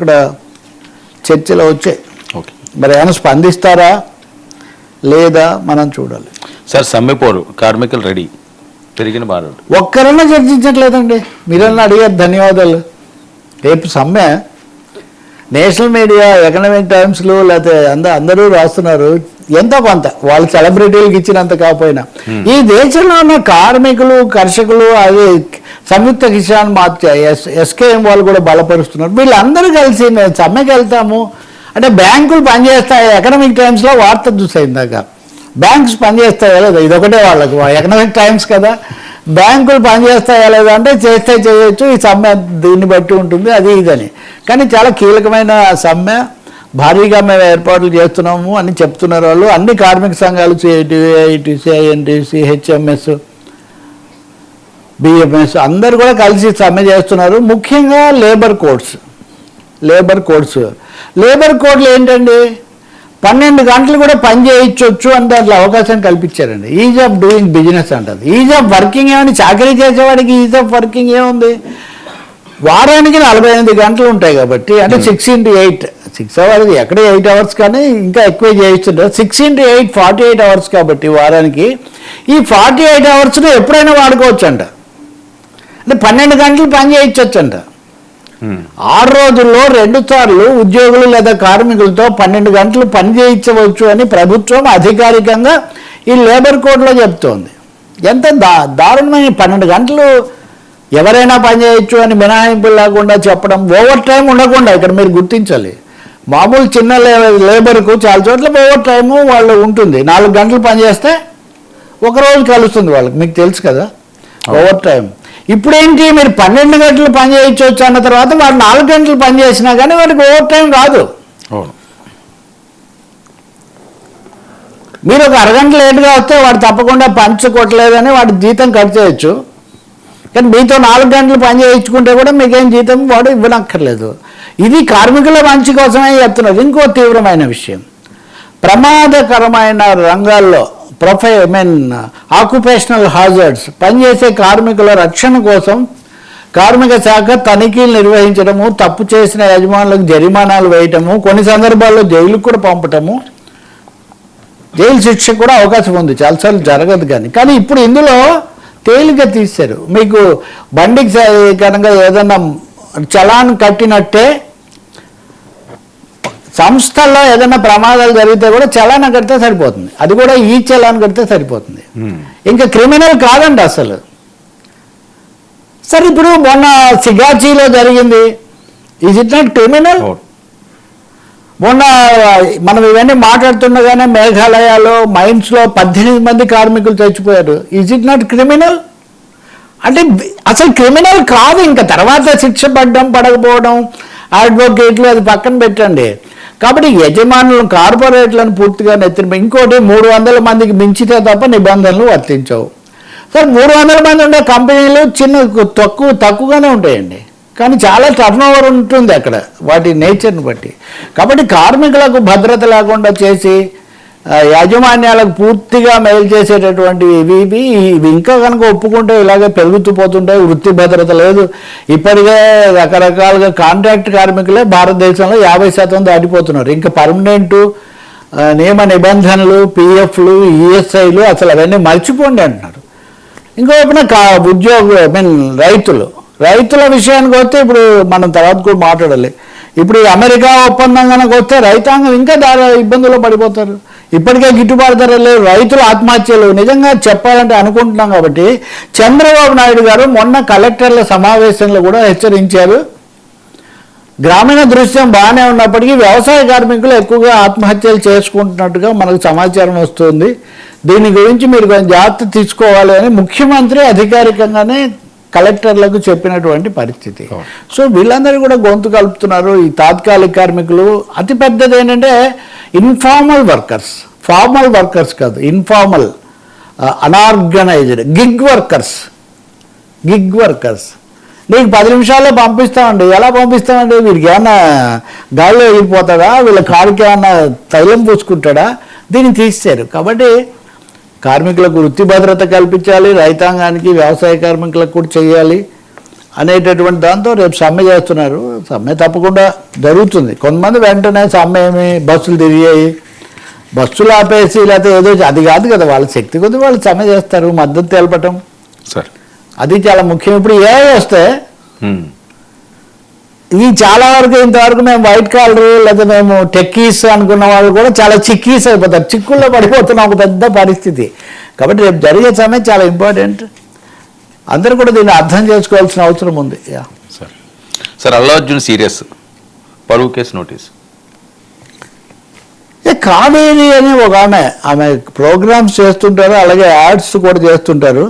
అక్కడ చర్చలో వచ్చాయి ఓకే. మరి ఏమైనా స్పందిస్తారా? లేదా మనం చూడాలి. సార్ సమ్మెపోరు కార్మికులు రెడీ. పెరిగిన బాధ ఒక్కరన్నా చర్చించట్లేదండి. మీరన్నా అడిగారు ధన్యవాదాలు. రేపు సమ్మె. నేషనల్ మీడియా ఎకనామిక్ టైమ్స్లు లేకపోతే అంద అందరూ రాస్తున్నారు. ఎంతో కొంత. వాళ్ళు సెలబ్రిటీలకు ఇచ్చినంత కాకపోయినా. ఈ దేశంలో ఉన్న కార్మికులు కర్షకులు అది సంయుక్త కిసాన్ మార్చ ఎస్ ఎస్కేఎం వాళ్ళు కూడా బలపరుస్తున్నారు. వీళ్ళందరూ కలిసి మేము సమ్మెకి వెళ్తాము. అంటే బ్యాంకులు పనిచేస్తాయి. ఎకనామిక్ టైమ్స్లో వార్త చూసాయి ఇందాక. బ్యాంక్స్ పనిచేస్తాయా లేదా? ఇదొకటే వాళ్ళకు. ఎకనామిక్ టైమ్స్ కదా. బ్యాంకులు పనిచేస్తాయా లేదా అంటే చేస్తే చేయొచ్చు ఈ సమ్మె దీన్ని బట్టి ఉంటుంది అది ఇదని. కానీ చాలా కీలకమైన సమ్మె భారీగా మేము ఏర్పాట్లు చేస్తున్నాము అని చెప్తున్నారు వాళ్ళు. అన్ని కార్మిక సంఘాలు CITU AITUC INTUC HMS BMS అందరు కూడా కలిసి సమ్మె చేస్తున్నారు. ముఖ్యంగా labour codes labour codes. Labour కోడ్లు ఏంటండి? పన్నెండు గంటలు కూడా పని చేయించవచ్చు అని దాంట్లో అవకాశం కల్పించారండి. ఈజ్ ఆఫ్ డూయింగ్ బిజినెస్ అంటది ఈజ్ ఆఫ్ వర్కింగ్ ఏమని చాకరీ చేసేవాడికి ఈజ్ ఆఫ్ వర్కింగ్ ఏముంది? వారానికి నలభై ఎనిమిది గంటలు ఉంటాయి కాబట్టి అంటే six into eight six hours ఎక్కడ ఎయిట్ అవర్స్ కానీ ఇంకా ఎక్కువ చేయిస్తుంటారు. Six into eight forty eight hours కాబట్టి వారానికి. ఈ ఫార్టీ ఎయిట్ అవర్స్ను ఎప్పుడైనా వాడుకోవచ్చు అంట అంటే పన్నెండు గంటలు పని చేయించవచ్చు అంట ఆరు రోజుల్లో రెండు సార్లు ఉద్యోగులు లేదా కార్మికులతో పన్నెండు గంటలు పని చేయించవచ్చు అని ప్రభుత్వం అధికారికంగా ఈ లేబర్ కోడ్లో చెప్తోంది. ఎంత దా దారుణమైన పన్నెండు గంటలు ఎవరైనా పని చేయొచ్చు అని మినహాయింపులు లేకుండా చెప్పడం ఓవర్ టైం ఉండకుండా ఇక్కడ మీరు గుర్తించాలి. మామూలు చిన్న లేబర్కు చాలా చోట్ల ఓవర్ టైము వాళ్ళు ఉంటుంది. నాలుగు గంటలు పని చేస్తే ఒక రోజు కలుస్తుంది వాళ్ళకి. మీకు తెలుసు కదా? ఓవర్ టైం ఇప్పుడేంటి? మీరు పన్నెండు గంటలు పని చేయొచ్చు అన్న తర్వాత వాడు నాలుగు గంటలు పని చేసినా కానీ వాడికి ఓవర్ టైం రాదు. అవును. మీరు ఒక అరగంట లేట్గా వస్తే వాడు తప్పకుండా పంచు కొట్టలేదని వాడి జీతం కట్ చేయొచ్చు. కానీ మీతో నాలుగు గంటలు పని చేయించుకుంటే కూడా మీకేం జీతం వాడు ఇవ్వనక్కర్లేదు. ఇది కార్మికుల మంచి కోసమే చెప్తున్నారు. ఇంకో తీవ్రమైన విషయం. ప్రమాదకరమైన రంగాల్లో ప్రొఫై ఐ మీన్ ఆక్యుపేషనల్ హాజర్డ్స్ పనిచేసే కార్మికుల రక్షణ కోసం కార్మిక శాఖ తనిఖీలు నిర్వహించడము తప్పు చేసిన యజమానులకు జరిమానాలు వేయటము కొన్ని సందర్భాల్లో జైలుకు కూడా పంపటము జైలు శిక్ష కూడా అవకాశం ఉంది. చాలాసార్లు జరగదు కానీ. కానీ ఇప్పుడు ఇందులో తేలిక తీశారు. మీకు బండికి కనుక ఏదన్నా చలాన్ కట్టినట్టే సంస్థల్లో ఏదైనా ప్రమాదాలు జరిగితే కూడా చలాన్ కడితే సరిపోతుంది. అది కూడా ఈ చలాన్ కడితే సరిపోతుంది. ఇంకా క్రిమినల్ కాదండి అసలు. సరే ఇప్పుడు మొన్న సిగాచీలో జరిగింది. ఈజ్ ఇట్ నాట్ క్రిమినల్ మొన్న మనం ఇవన్నీ మాట్లాడుతుండగానే మేఘాలయలో మైన్స్లో పద్దెనిమిది మంది కార్మికులు చచ్చిపోయారు. ఈజ్ ఇట్ నాట్ క్రిమినల్ అంటే అసలు క్రిమినల్ కాదు. ఇంకా తర్వాత శిక్ష పడడం పడకపోవడం అడ్వకేట్లు అది పక్కన పెట్టండి. కాబట్టి యజమానులను కార్పొరేట్లను పూర్తిగా నెత్తిన ఇంకోటి మూడు వందల మందికి మించితే తప్ప నిబంధనలు వర్తించవు. సరే మూడు వందల మంది ఉండే కంపెనీలు చిన్న తక్కువ తక్కువగానే ఉంటాయండి. కానీ చాలా టర్న్ ఓవర్ ఉంటుంది అక్కడ. వాటి నేచర్ని బట్టి. కాబట్టి కార్మికులకు భద్రత లేకుండా చేసి యాజమాన్యాలకు పూర్తిగా మేలు చేసేటటువంటి ఇవి ఇవి ఇవి ఇంకా కనుక ఒప్పుకుంటే ఇలాగే పెరుగుతూ పోతుంటాయి వృత్తి భద్రత లేదు. ఇప్పటికే రకరకాలుగా కాంట్రాక్ట్ కార్మికులే భారతదేశంలో యాభై శాతం దాటిపోతున్నారు. ఇంకా పర్మనెంట్ నియమ నిబంధనలు పిఎఫ్లు ఈఎస్ఐలు అసలు అవన్నీ మర్చిపోండి అంటున్నారు. ఇంకోవైపున కా ఉద్యోగులు ఐ మీన్ రైతులు. రైతుల విషయానికి వస్తే ఇప్పుడు మనం తర్వాత కూడా మాట్లాడాలి. ఇప్పుడు అమెరికా ఒప్పందం కనుక వస్తే రైతాంగం ఇంకా దారి ఇబ్బందుల్లో పడిపోతారు. ఇప్పటికే గిట్టుబాటు ధర లేవు రైతుల ఆత్మహత్యలు. నిజంగా చెప్పాలంటే అనుకుంటున్నాం కాబట్టి చంద్రబాబు నాయుడు గారు మొన్న కలెక్టర్ల సమావేశంలో కూడా హెచ్చరించారు. గ్రామీణ దృశ్యం బాగానే ఉన్నప్పటికీ వ్యవసాయ కార్మికులు ఎక్కువగా ఆత్మహత్యలు చేసుకుంటున్నట్టుగా మనకు సమాచారం వస్తుంది. దీని గురించి మీరు కొంచెం జాగ్రత్త తీసుకోవాలి అని ముఖ్యమంత్రి అధికారికంగానే కలెక్టర్లకు చెప్పినటువంటి పరిస్థితి. సో వీళ్ళందరూ కూడా గొంతు కలుపుతున్నారు. ఈ తాత్కాలిక కార్మికులు అతి పెద్దది ఏంటంటే ఇన్ఫార్మల్ వర్కర్స్ ఫార్మల్ వర్కర్స్ కాదు informal unorganised gig workers gig workers నీకు పది నిమిషాల్లో పంపిస్తామండి. ఎలా పంపిస్తామండి? వీరికి ఏమన్నా గాలిలో ఎగిరిపోతాడా? వీళ్ళ కారుకి ఏమన్నా తైలం పూసుకుంటాడా? దీన్ని తీశారు కాబట్టి కార్మికులకు వృత్తి భద్రత కల్పించాలి రైతాంగానికి వ్యవసాయ కార్మికులకు కూడా చేయాలి అనేటటువంటి దాంతో రేపు సమ్మె చేస్తున్నారు. సమ్మె తప్పకుండా జరుగుతుంది. కొంతమంది వెంటనే సమ్మె ఏమి బస్సులు తిరిగాయి. బస్సులు ఆపేసి లేకపోతే ఏదో అది కాదు కదా వాళ్ళ శక్తి కొద్ది వాళ్ళు సమ్మె చేస్తారు మద్దతు తెలపటం. సార్. అది చాలా ముఖ్యం. ఇప్పుడు ఏ వస్తే. ఇది చాలా వరకు ఇంతవరకు మేము వైట్ కాలర్ లేదా మేము టెక్కీస్ అనుకున్న వాళ్ళు కూడా చాలా చిక్కీస్ అయిపోతారు. చిక్కుల్లో పడిపోతున్న ఒక పెద్ద పరిస్థితి. కాబట్టి రేపు జరిగే సమయం చాలా ఇంపార్టెంట్. అందరూ కూడా దీన్ని అర్థం చేసుకోవాల్సిన అవసరం ఉంది. Yeah. Sir. Sir Allu Arjun serious. పరువు కేసు నోటీస్. ఏ కావేరి అని ఒక ఆమె ఆమె ప్రోగ్రామ్స్ చేస్తుంటారు అలాగే యాడ్స్ కూడా చేస్తుంటారు.